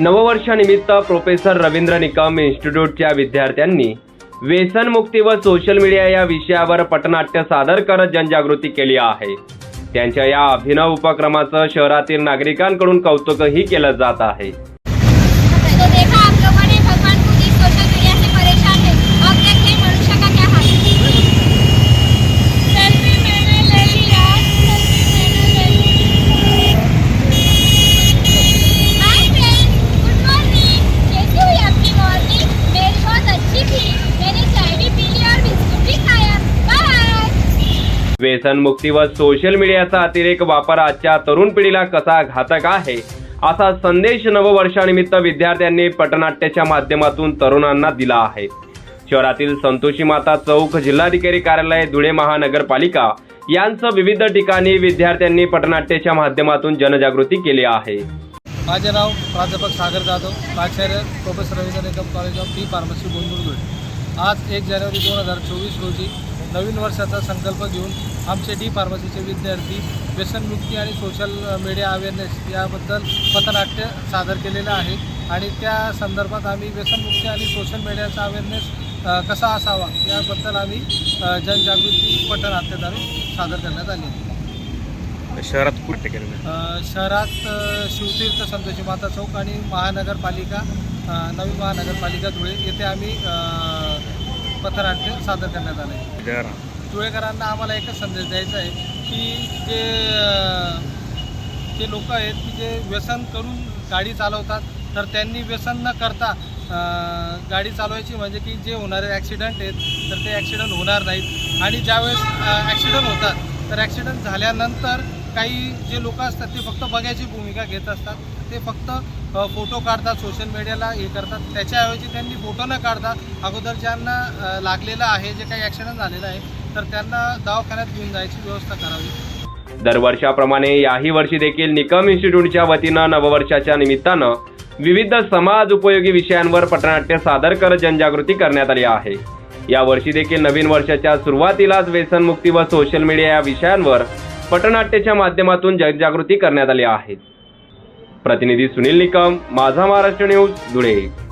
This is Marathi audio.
नववर्षानिमित्त प्रोफेसर रवींद्र निकम इन्स्टिट्यूटच्या विद्यार्थ्यांनी व्यसनमुक्ती व सोशल मीडिया या विषयावर पटनाट्य सादर करत जनजागृती केली आहे. त्यांच्या या अभिनव उपक्रमाचं शहरातील नागरिकांकडून कौतुकही केलं जात आहे. व्यसनमुक्ती व सोशल मीडियाचा अतिरेक वापर आजच्या तरुण पिढीला कसा घातक आहे? असा संदेश नववर्षानिमित्त विद्यार्थ्यांनी पटनाट्याच्या माध्यमातून तरुणांना दिला आहे. शहरातील संतोषी माता चौक जिल्हाधिकारी कार्यालय धुळे महानगरपालिका यांचं विविध ठिकाणी विद्यार्थ्यांनी पटनाट्याच्या माध्यमातून जनजागृती केली आहे. माझे नाव प्राध्यापक सागर जाधव प्राचार्य professor Ravindra Nikam college of T pharmacy Gondur आज एक जानेवारी दोन हजार चोवीस रोजी नवीन वर्षाचा संकल्प घेऊन आमचे डी फार्मसीचे विद्यार्थी व्यसनमुक्ती आणि सोशल मीडिया अवेअरनेस याबद्दल पथनाट्य सादर केलेलं आहे. आणि त्या संदर्भात आम्ही व्यसनमुक्ती आणि सोशल मीडियाचा अवेअरनेस कसा असावा याबद्दल आम्ही जनजागृती पथनाट्यद्वारे सादर करण्यात आली. शहरात कुठे केलं अ, शहरात शिवतीर्थ संतोषी माता चौक आणि महानगरपालिका अ, नवी महानगरपालिका धुळे. येथे आम्ही पथनाट्य सादर करण्यात आले आहे. धुळेकरांना आम्हाला एकच संदेश द्यायचा आहे की जे जे लोक आहेत की जे व्यसन करून गाडी चालवतात तर त्यांनी व्यसन न करता गाडी चालवायची म्हणजे की जे होणारे ॲक्सिडंट आहेत तर ते ॲक्सिडंट होणार नाहीत आणि ज्यावेळेस ॲक्सिडंट होतात तर ॲक्सिडंट झाल्यानंतर काही जे लोक असतात ते फक्त बघायची भूमिका घेत असतात. ते फक्त फोटो काढतात सोशल मीडियाला हे करतात. त्याच्याऐवजी त्यांनी फोटो न काढता अगोदर ज्यांना लागलेलं आहे जे काही ॲक्सिडेंट झालेलं आहे तर त्यांना दवाखान्यात घेऊन जायची व्यवस्था करावी. दरवर्षाप्रमाणे याही वर्षी देखील निकम इन्स्टिट्यूटच्या वतीनं नववर्षाच्या निमित्तानं विविध समाज उपयोगी विषयांवर पटनाट्य सादर करत जनजागृती करण्यात आली आहे. या वर्षी देखील नवीन वर्षाच्या सुरुवातीलाच व्यसनमुक्ती व सोशल मीडिया या विषयांवर पटनाट्याच्या माध्यमातून जनजागृती करण्यात आली आहे. प्रतिनिधी सुनील निकम माझा महाराष्ट्र न्यूज धुळे.